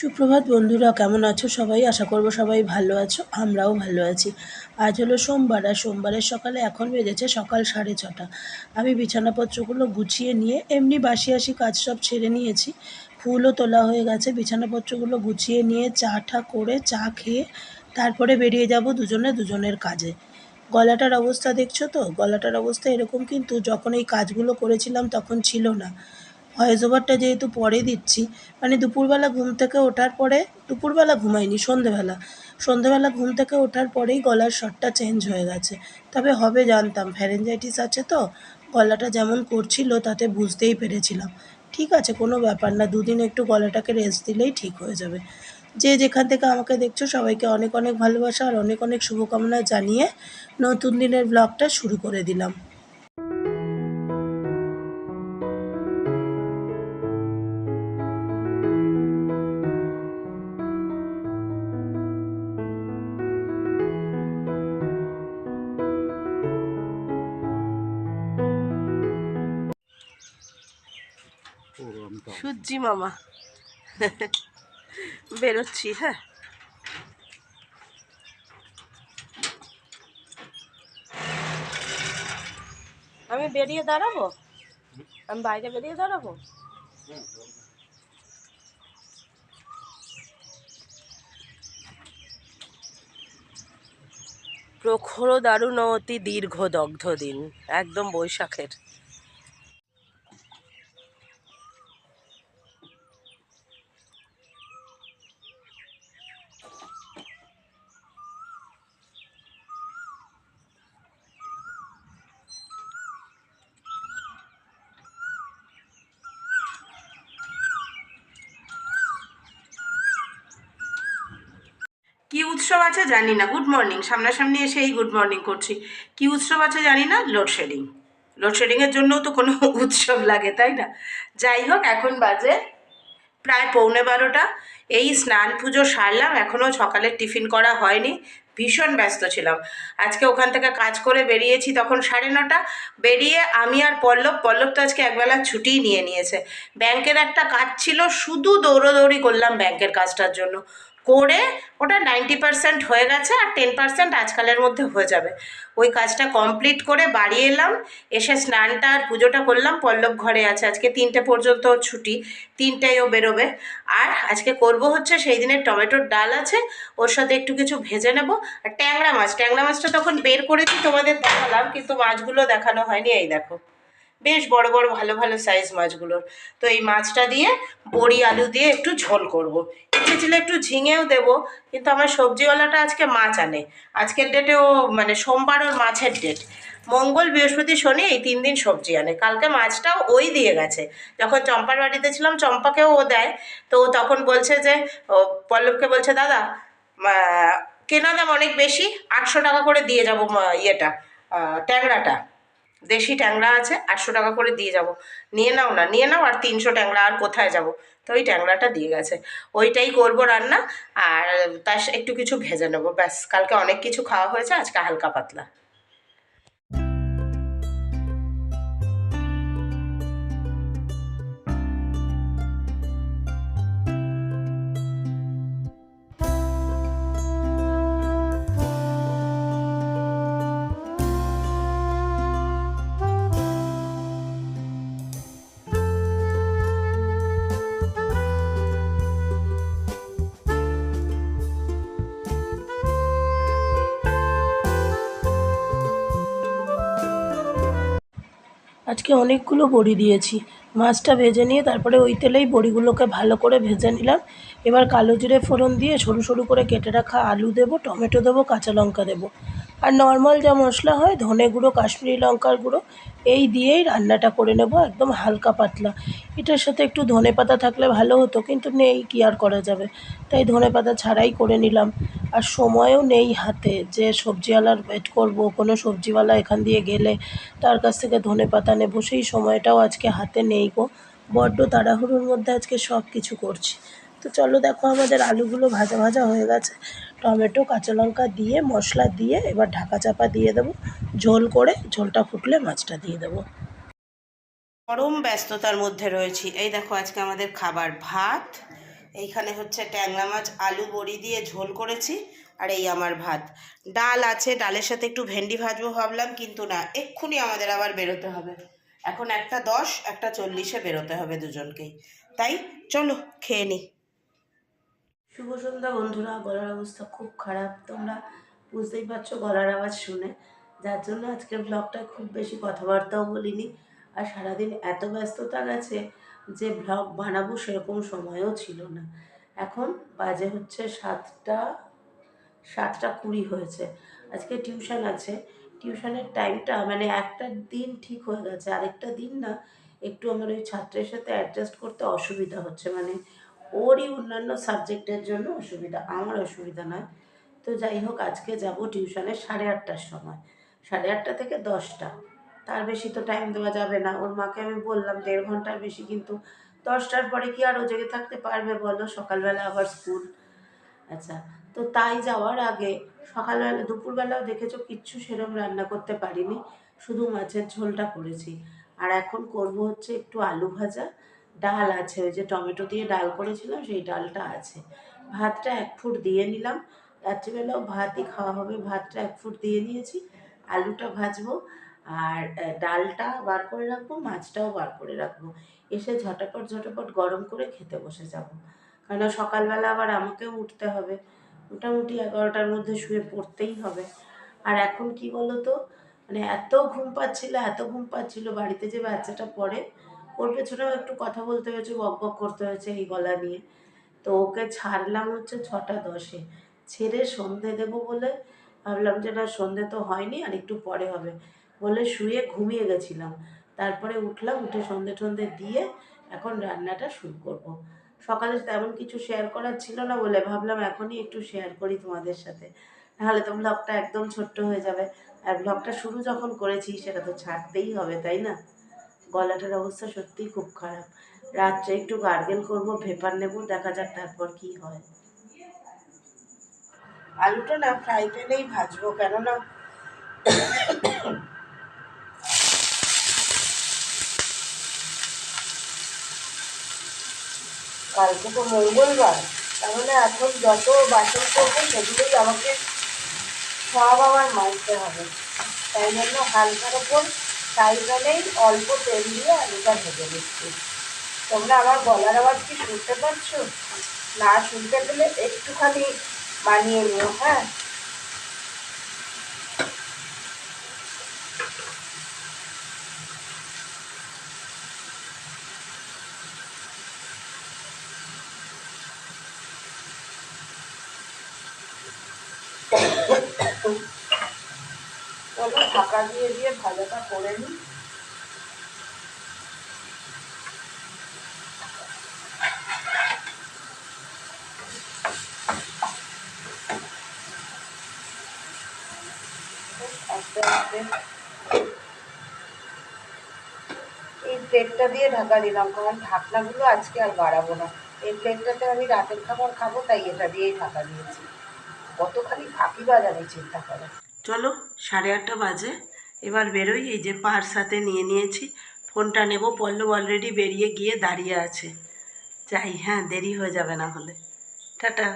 সুপ্রভাত বন্ধুরা, কেমন আছো সবাই? আশা করব সবাই ভালো আছো, আমরাও ভালো আছি। আজ হলো সোমবার আর সোমবারের সকালে এখন বেজেছে সকাল সাড়ে ছটা। আমি বিছানাপত্রগুলো গুছিয়ে নিয়ে এমনি বাসি আসি কাজ সব ছেড়ে নিয়েছি। ফুলও তোলা হয়ে গেছে, বিছানাপত্রগুলো গুছিয়ে নিয়ে চা টা করে চা খেয়ে তারপরে বেরিয়ে যাব দুজনে দুজনের কাজে। গলাটার অবস্থা দেখছ তো? গলাটার অবস্থা এরকম কিন্তু যখন এই কাজগুলো করেছিলাম তখন ছিল না। ভয়েস ওভারটা যেহেতু পরে দিচ্ছি মানে দুপুরবেলা ঘুম থেকে ওঠার পরে, দুপুরবেলা ঘুমাইনি, সন্ধেবেলা। সন্ধেবেলা ঘুম থেকে ওঠার পরেই গলার স্বরটা চেঞ্জ হয়ে গেছে। তবে হবে জানতাম ফ্যারেঞ্জাইটিস আছে তো, গলাটা যেমন করছিল তাতে বুঝতেই পেরেছিলাম। ঠিক আছে, কোনো ব্যাপার না, দুদিন একটু গলাটাকে রেস্ট দিলেই ঠিক হয়ে যাবে। যে যেখান থেকে আমাকে দেখছ, সবাইকে অনেক অনেক ভালোবাসা আর অনেক অনেক শুভকামনা জানিয়ে নতুন দিনের ব্লগটা শুরু করে দিলাম। সূর্যি মামা। বেরোচ্ছি হ্যাঁ। আমি বেরিয়ে দাঁড়াবো? আমি বাইরে বেরিয়ে দাঁড়াবো? প্রখর দারুণ অতি দীর্ঘ দগ্ধ দিন, একদম বৈশাখের কি উৎসব আছে জানি না গুড মর্নিং সামনাসামনি এসেই গুড মর্নিং করছি। কি উৎসব আছে জানি না? লোডশেডিং লোডশেডিংয়ের জন্যও তো কোনো উৎসব লাগে, তাই না? যাই হোক, এখন বাজে প্রায় পৌনে বারোটা। এই স্নান পুজো সারলাম এখনও সকালের টিফিন করা হয়নি, ভীষণ ব্যস্ত ছিলাম। আজকে ওখান থেকে কাজ করে বেরিয়েছি তখন সাড়ে নটা। বেরিয়ে আমি আর পল্লব পল্লব তো আজকে একবেলা ছুটিই নিয়ে নিয়েছে। ব্যাংকের একটা কাজ ছিল, শুধু দৌড়োদৌড়ি করলাম ব্যাংকের কাজটার জন্য। করে ওটা নাইনটি পার্সেন্ট হয়ে গেছে আর টেন পার্সেন্ট আজকালের মধ্যে হয়ে যাবে। ওই কাজটা কমপ্লিট করে বাড়ি এলাম, এসে স্নানটা আর পুজোটা করলাম, পল্লব ঘরে আছে। আজকে তিনটে পর্যন্ত ছুটি তিনটায় বেরোবে। আর আজকে করব হচ্ছে সেই দিনের টমেটোর ডাল আছে, ওর সাথে একটু কিছু ভেজে নেব। আর ট্যাংরা মাছ, ট্যাংরা মাছটা তখন বের করেছি তোমাদের দেখালাম, কিন্তু মাছগুলো দেখানো হয়নি, এই দেখো। বেশ বড় বড় ভালো ভালো সাইজ মাছগুলোর। তো এই মাছটা দিয়ে বড়ি আলু দিয়ে একটু ঝোল করব। ইচ্ছে ছিল একটু ঝিঙেও দেব, কিন্তু আমার সবজিওয়ালাটা আজকে মাছ আনে। আজকের ডেটে ও মানে সোমবার ওর মাছের ডেট মঙ্গল বৃহস্পতি শনি এই তিন দিন সবজি আনে। কালকে মাছটাও ওই দিয়ে গেছে। যখন চম্পার বাড়িতে ছিলাম, চম্পাকেও ও দেয়। তো তখন বলছে যে, ও পল্লবকে বলছে, দাদা কেনা দাম অনেক বেশি, আটশো টাকা করে দিয়ে যাব ইয়েটা ট্যাংরাটা। দেশি ট্যাংরা আছে, আটশো টাকা করে দিয়ে যাব। নিয়ে নাও না, নিয়ে নাও আর তিনশো ট্যাংরা আর কোথায় যাব? তো ওই ট্যাংরাটা দিয়ে গেছে। ওইটাই করব রান্না, আর তার একটু কিছু ভেজে নেব। ব্যাস, কালকে অনেক কিছু খাওয়া হয়েছে, আজকে হালকা পাতলা। আজকে অনেকগুলো বড়ি দিয়েছি। মাছটা ভেজে নিয়ে তারপরে ওই তেলেই বড়িগুলোকে ভালো করে ভেজে নিলাম। এবার কালো জিরে ফোড়ন দিয়ে সরু সরু করে কেটে রাখা আলু দেবো, টমেটো দেবো, কাঁচা লঙ্কা দেবো। আর নর্মাল যা মশলা হয়, ধনে গুঁড়ো, কাশ্মীরি লঙ্কার গুঁড়ো, এই দিয়েই রান্নাটা করে নেব একদম হালকা পাতলা। এটার সাথে একটু ধনে পাতা থাকলে ভালো হতো, কিন্তু নেই, কি আর করা যাবে? তাই ধনে পাতা ছাড়াই করে নিলাম। আর সময়ও নেই হাতে, যে সবজিওয়ালার ওয়েট করব, কোনো সবজিওয়ালা এখান দিয়ে গেলে তার কাছ থেকে ধনে পাতা নেব, সেই সময়টাও আজকে হাতে নেই গো। বড্ড তাড়াহুড়োর মধ্যে আজকে সব কিছু করছি। তো চলো দেখো আমাদের আলুগুলো ভাজা ভাজা হয়ে গেছে। টমেটো, কাঁচা লঙ্কা দিয়ে, মশলা দিয়ে এবার ঢাকা চাপা দিয়ে দেবো। ঝোল করে ঝোলটা ফুটলে মাছটা দিয়ে দেবো। পরম ব্যস্ততার মধ্যে রয়েছি। এই দেখো আজকে আমাদের খাবার ভাত। এইখানে হচ্ছে ট্যাংরা মাছ, আলু, বড়ি দিয়ে ঝোল করেছি আর এই আমার ভাত। ডাল আছে, ডালের সাথে একটু ভেন্ডি ভাজবো ভাবলাম, কিন্তু না, এক্ষুনি আমাদের আবার বেরোতে হবে। এখন একটা দশ, একটা চল্লিশে বেরোতে হবে দুজনকেই। তাই চলো, খেয়ে নিই শুভ সন্ধ্যা বন্ধুরা, গলার অবস্থা খুব খারাপ, তোমরা বুঝতেই পারছ গলার আওয়াজ শুনে। যার জন্য আজকে ব্লগটা খুব বেশি কথাবার্তাও বলিনি। আর সারাদিন এত ব্যস্ততা গেছে যে ব্লগ বানাবো সেরকম সময়ও ছিল না। এখন বাজে হচ্ছে সাতটা সাতটা কুড়ি হয়েছে। আজকে টিউশন আছে। টিউশনের টাইমটা মানে একটা দিন ঠিক হয়ে গেছে, আরেকটা দিন না, একটু আমার ওই ছাত্রের সাথে অ্যাডজাস্ট করতে অসুবিধা হচ্ছে। মানে ওরই অন্যান্য সাবজেক্টের জন্য অসুবিধা, আমার অসুবিধা নয়। তো যাই হোক, আজকে যাব টিউশনে সাড়ে আটটার সময়। সাড়ে আটটা থেকে দশটা। তার বেশি তো টাইম দেওয়া যাবে না। ওর মাকে আমি বললাম, দেড় ঘণ্টার বেশি, কিন্তু দশটার পরে কি আর ও জেগে থাকতে পারবে বলো? সকালবেলা আবার স্কুল। আচ্ছা তো তাই যাওয়ার আগে সকালবেলা, দুপুরবেলাও দেখেছ, কিচ্ছু সেরকম রান্না করতে পারিনি। শুধু মাছের ঝোলটা করেছি। আর এখন করব হচ্ছে একটু আলু ভাজা। ডাল আছে, ওই যে টমেটো দিয়ে ডাল করেছিলাম, সেই ডালটা আছে। ভাতটা এক ফুট দিয়ে নিলাম। রাত্রিবেলাও ভাতই খাওয়া হবে। ভাতটা এক ফুট দিয়ে নিয়েছি। আলুটা ভাজবো আর ডালটা বার করে রাখব, মাছটাও বার করে রাখব। এসে ঝটাপট ঝটাপট গরম করে খেতে বসে যাব। কারণ সকালবেলা আবার আমাকেও উঠতে হবে। মোটামুটি এগারোটার মধ্যে শুয়ে পড়তেই হবে। আর এখন কি বলো তো মানে এত ঘুম পাচ্ছিল, এত ঘুম পাচ্ছিল, বাড়িতে যে বাচ্চাটা পড়ে ওর পেছনেও একটু কথা বলতে হয়েছে, বক বক করতে হয়েছে এই গলা নিয়ে। তো ওকে ছাড়লাম হচ্ছে ছটা দশে। ছেড়ে সন্ধে দেবো বলে ভাবলাম যে না, সন্ধে তো হয়নি, আর একটু পরে হবে। বলে শুয়ে ঘুমিয়ে গেছিলাম। তারপরে উঠলাম, উঠে সন্ধে টন্ধে দিয়ে এখন রান্নাটা শুরু করব। সকালে তেমন কিছু শেয়ার করার ছিল না বলে ভাবলাম এখনই একটু শেয়ার করি তোমাদের সাথে। নাহলে তো ব্লগটা একদম ছোট্ট হয়ে যাবে। আর ব্লগটা শুরু যখন করেছি, সেটা তো ছাড়তেই হবে, তাই না? গলাটার অবস্থা সত্যিই খুব খারাপ। রাত্রে একটু গার্গেল করব, ভেপার নেব, দেখা যাক তারপর কি হয়। আলুটা না ফ্রাই প্যানেই ভাজবো, কেননা কালকে তো মঙ্গলবার, তাহলে এখন যত বাসন করব সেগুলোই আমাকে সব আবার মানতে হবে। তাই জন্য হালকার ওপর ফ্রাই প্যানেই অল্প তেল দিয়ে আলুটা ভেজে নিচ্ছি। তোমরা আমার গলার আওয়াজ কি শুনতে পাচ্ছ? না শুনতে পেলে একটুখানি বানিয়ে নিও হ্যাঁ চলো ঢাকা দিয়ে দিয়ে ভাজাটা করে নিই। এই প্লেটটা দিয়ে ঢাকা দিলাম, কারণ ঢাকনাগুলো আজকে আর বাড়াবো না। এই প্লেটটাতে আমি রাতের খাবার খাব, তাই এটা দিয়েই ঢাকা দিয়েছি। কতখানি ফাঁকি বাজাবে চিন্তা করো। চলো, সাড়ে আটটা বাজে। এবার বেরোই, এই যে পার সাথে নিয়ে নিয়েছি। ফোনটা নেব, পল্লব অলরেডি বেরিয়ে গিয়ে দাঁড়িয়ে আছে। যাই হ্যাঁ দেরি হয়ে যাবে না হলে। টাটা।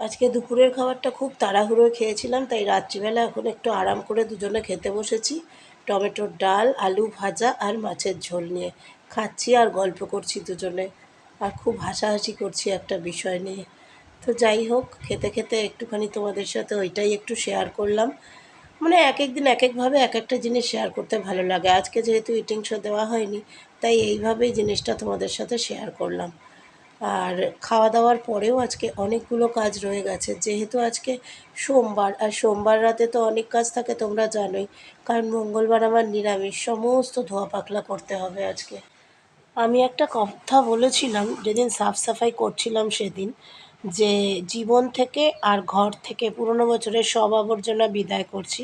আজকে দুপুরের খাবারটা খুব তাড়াহুড়ো খেয়েছিলাম, তাই রাত্রিবেলা এখন একটু আরাম করে দুজনে খেতে বসেছি। টমেটোর ডাল, আলু ভাজা আর মাছের ঝোল নিয়ে। খাচ্ছি আর গল্প করছি দুজনে। আর খুব হাসাহাসি করছি একটা বিষয় নিয়ে। তো যাই হোক, খেতে খেতে একটুখানি তোমাদের সাথে ওইটাই একটু শেয়ার করলাম। মানে এক এক দিন এক একভাবে এক একটা জিনিস শেয়ার করতে ভালো লাগে। আজকে যেহেতু ইটিং শো দেওয়া হয়নি, তাই এইভাবেই জিনিসটা তোমাদের সাথে শেয়ার করলাম। আর খাওয়া দাওয়ার পরেও আজকে অনেকগুলো কাজ রয়ে গেছে। যেহেতু আজকে সোমবার, আর সোমবার রাতে তো অনেক কাজ থাকে, তোমরা জানোই। কারণ মঙ্গলবার আমার নিরামিষ, সমস্ত ধোয়া পাকলা করতে হবে আজকে। আমি একটা কথা বলেছিলাম, যেদিন সাফ সাফাই করছিলাম সেদিন। যে জীবন থেকে আর ঘর থেকে পুরনো বছরের সব আবর্জনা বিদায় করছি।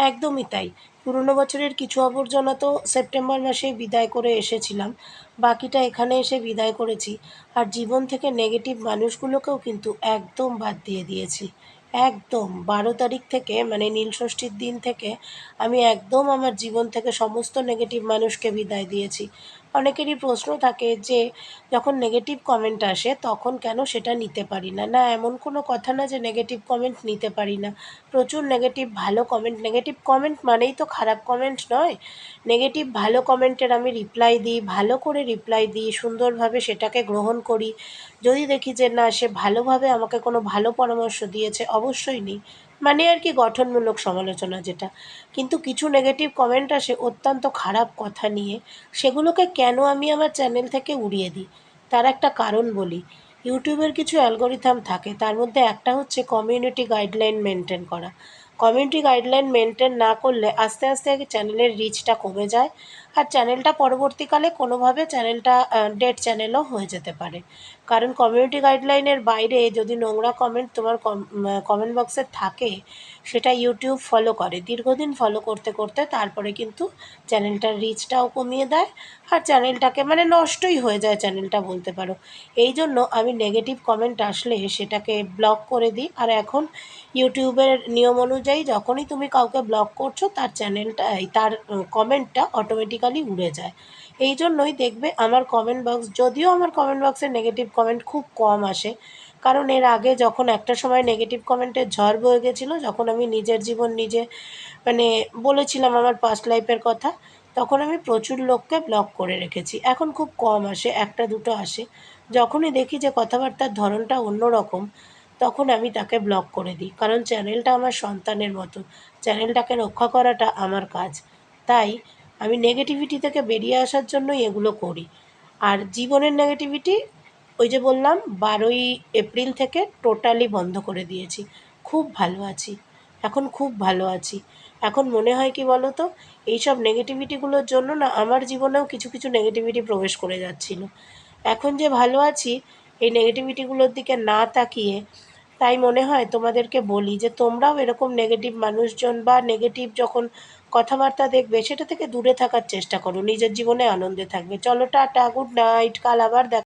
একদমই তাই। পুরনো বছরের কিছু আবর্জনা তো সেপ্টেম্বর মাসে বিদায় করে এসেছিলাম। বাকিটা এখানে এসে বিদায় করেছি। আর জীবন থেকে নেগেটিভ মানুষগুলোকেও কিন্তু একদম বাদ দিয়ে দিয়েছি। একদম। বারো তারিখ থেকে মানে নীল ষষ্ঠীর দিন থেকে, আমি একদম আমার জীবন থেকে সমস্ত নেগেটিভ মানুষকে বিদায় দিয়েছি। অনেকেরই প্রশ্ন থাকে যে, যখন নেগেটিভ কমেন্ট আসে, তখন কেন সেটা নিতে পারি না? না, এমন কোনো কথা না যে নেগেটিভ কমেন্ট নিতে পারি না। প্রচুর নেগেটিভ ভালো কমেন্ট নেগেটিভ কমেন্ট মানেই তো খারাপ কমেন্ট নয়। নেগেটিভ ভালো কমেন্টের আমি রিপ্লাই দিই, ভালো করে রিপ্লাই দিই, সুন্দরভাবে সেটাকে গ্রহণ করি। যদি দেখি যে, না, সে ভালোভাবে আমাকে কোনো ভালো পরামর্শ দিয়েছে, অবশ্যই নিই। মানে আর কি গঠনমূলক সমালোচনা যেটা। কিন্তু কিছু নেগেটিভ কমেন্ট আসে অত্যন্ত খারাপ কথা নিয়ে। সেগুলোকে কেন আমি আমার চ্যানেল থেকে উড়িয়ে দিই? তার একটা কারণ বলি। ইউটিউবের কিছু অ্যালগোরিথাম থাকে, তার মধ্যে একটা হচ্ছে কমিউনিটি গাইডলাইন মেনটেন করা। কমিউনিটি গাইডলাইন মেনটেন না করলে আস্তে আস্তে চ্যানেলের রিচটা কমে যায়। আর চ্যানেলটা পরবর্তীকালে কোনোভাবে চ্যানেলটা ডেড চ্যানেলও হয়ে যেতে পারে। কারণ কমিউনিটি গাইডলাইনের বাইরে যদি নোংরা কমেন্ট তোমার কমেন্ট বক্সে থাকে, সেটা ইউটিউব ফলো করে। দীর্ঘদিন ফলো করতে করতে তারপরে কিন্তু চ্যানেলটার রিচটাও কমিয়ে দেয় আর চ্যানেলটাকে মানে নষ্টই হয়ে যায় চ্যানেলটা বলতে পারো। এই জন্য আমি নেগেটিভ কমেন্ট আসলে সেটাকে ব্লক করে দিই। আর এখন ইউটিউবের নিয়ম অনুযায়ী যখনই তুমি কাউকে ব্লক করছ, তার চ্যানেলটা তার কমেন্টটা অটোমেটিক্যালি উড়ে যায়। এই জন্যই দেখবে আমার কমেন্ট বক্স যদিও আমার কমেন্ট বক্সে নেগেটিভ কমেন্ট খুব কম আসে, কারণ এর আগে যখন একটা সময় নেগেটিভ কমেন্টের ঝড় বয়ে গেছিল, যখন আমি নিজের জীবন নিজে মানে বলেছিলাম আমার পাস্ট লাইফের কথা, তখন আমি প্রচুর লোককে ব্লক করে রেখেছি। এখন খুব কম আসে, একটা দুটো আসে। যখনই দেখি যে কথাবার্তার ধরনটা অন্য রকম তখন আমি তাকে ব্লক করে দিই। কারণ চ্যানেলটা আমার সন্তানের মতো চ্যানেলটাকে রক্ষা করাটা আমার কাজ। তাই আমি নেগেটিভিটি থেকে বেরিয়ে আসার জন্যই এগুলো করি। আর জীবনের নেগেটিভিটি ওই যে বললাম, বারোই এপ্রিল থেকে টোটালি বন্ধ করে দিয়েছি। খুব ভালো আছি। এখন খুব ভালো আছি। এখন মনে হয় কি বলো তো এইসব নেগেটিভিটিগুলোর জন্য না আমার জীবনেও কিছু কিছু নেগেটিভিটি প্রবেশ করে যাচ্ছিল। এখন যে ভালো আছি, এই নেগেটিভিটিগুলোর দিকে না তাকিয়ে, তাই মনে হয় তোমাদেরকে বলি যে তোমরাও এরকম নেগেটিভ মানুষজন বা নেগেটিভ যখন কথাবার্তা দেখবে, সেটা থেকে দূরে থাকার চেষ্টা করো, নিজের জীবনে আনন্দে থাকবে। চলো, টাটা গুড নাইট কাল আবার দেখা